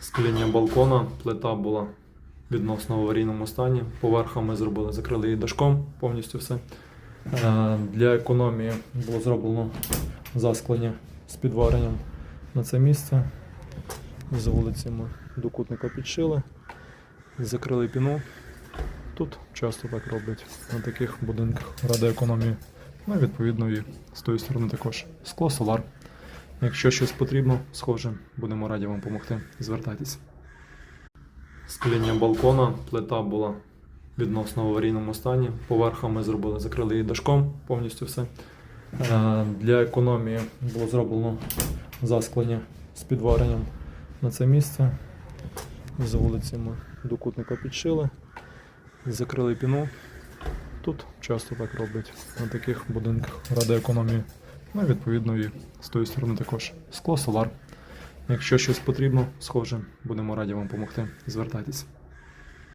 Скління балкона, плита була відносно в аварійному стані. Поверха ми зробили, закрили її дашком повністю все. Е, Для економії було зроблено засклення з підваренням на це місце. З вулиці ми до кутника підшили, закрили піну. Тут часто так роблять на таких будинках ради економії. Ну і відповідно і з тої сторони також скло, солар. Якщо щось потрібно, схоже, будемо раді вам допомогти. Звертайтеся. Скління балкона, плита була відносно в аварійному стані. Поверха ми зробили, закрили її дашком повністю все. Е, Для економії було зроблено засклення з підваренням на це місце. З вулиці ми до кутника підшили, закрили піну. Тут часто так роблять на таких будинках ради економії. Ну відповідно і з тої сторони також скло, солар. Якщо щось потрібно, схоже, будемо раді вам допомогти. Звертайтеся.